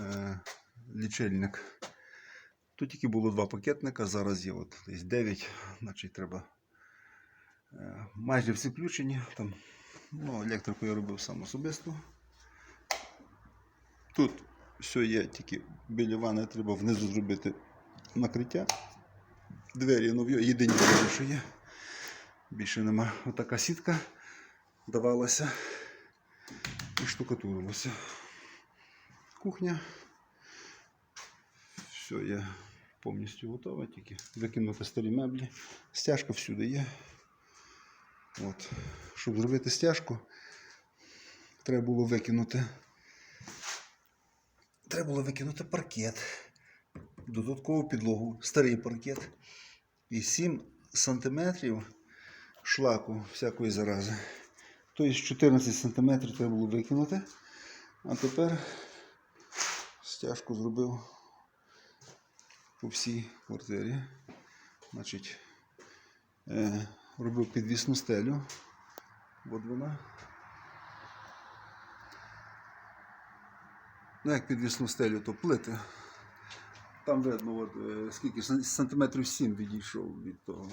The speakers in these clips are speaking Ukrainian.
е, лічильник. Тут тільки було два пакетника, зараз є от десь 9, значить треба. е, Майже всі включені. Там, ну, електрику я робив сам особисто. Тут все є, тільки біля ванни треба внизу зробити накриття. Двері нові, єдині двері, що є. Більше нема. Отака сітка давалася і штукатурилася. Кухня. Все є повністю готове, тільки викинути старі меблі. Стяжка всюди є. От. Щоб зробити стяжку, треба було викинути. Треба було викинути паркет, додаткову підлогу, старий паркет і 7 сантиметрів шлаку всякої зарази. Тобто 14 сантиметрів треба було викинути. А тепер стяжку зробив по всій квартирі. Значить, е, робив підвісну стелю. От вона. Ну, як підвісну стелю, то плити. Там видно, от, е, скільки сантиметрів 7 відійшов від того.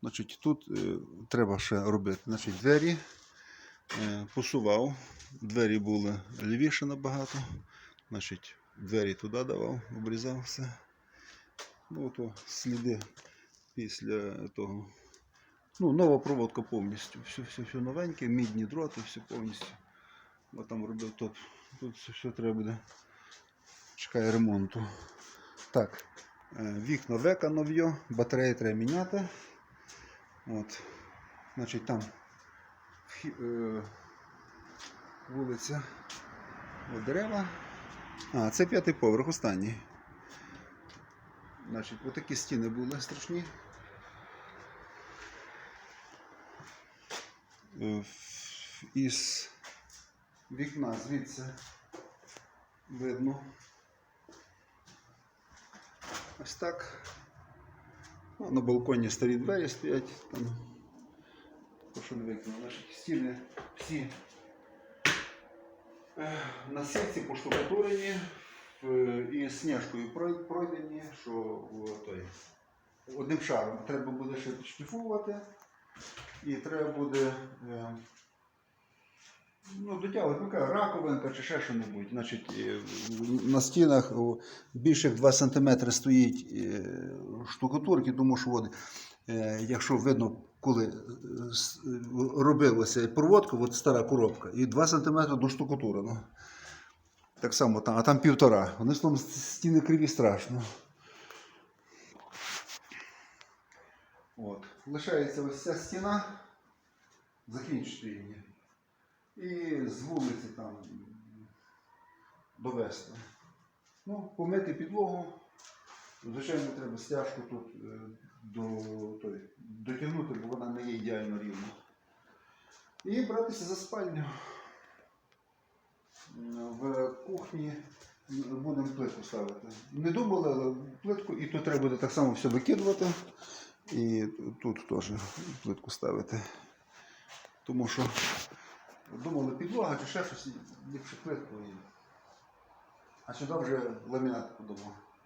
Значить, тут е, треба ще робити. Значить, двері посував. Двері були лівіше набагато. Значить, двері туди давав, обрізав все. Ну, то сліди після того. Ну, нова проводка повністю. Все, все, все новеньке, мідні дроти, все повністю. От там робив тут. Тут все, все треба буде. Чекає ремонту. Так, е, вікна века нов'є, батареї треба міняти. От. Значить, там е, вулиця от дерева. А, це п'ятий поверх, останній. Значить, отакі стіни були страшні. Е, Із вікна звідси видно. Ось так. Ну, на балконі старі двері стоять. Там, то, що не викинули. Значить, стіни всі е, на сітці поштукатурені і сніжкою пройдені, що той, одним шаром треба буде ще підшліфувати і треба буде е, ну, дотягувати, ну, раковинка чи ще що-небудь. Значить, е, на стінах більше як 2 см стоїть штукатурки, тому що от, е, якщо видно, коли е, робилася проводка, от стара коробка, і 2 см до штукатурено. Так само там, а там півтора. Вони словом стіни криві страшно. От. Лишається ось ця стіна, закінчити її. І з вулиці там довести. Ну, помити підлогу. Звичайно, треба стяжку тут е, до, той, дотягнути, бо вона не є ідеально рівна. І братися за спальню. В кухні будемо плитку ставити. Не думали, але плитку, і тут треба буде так само все викидувати. І тут теж плитку ставити. Тому що думали підлога чи ще щось, ліпше плитку. А сюди вже ламінат подумав.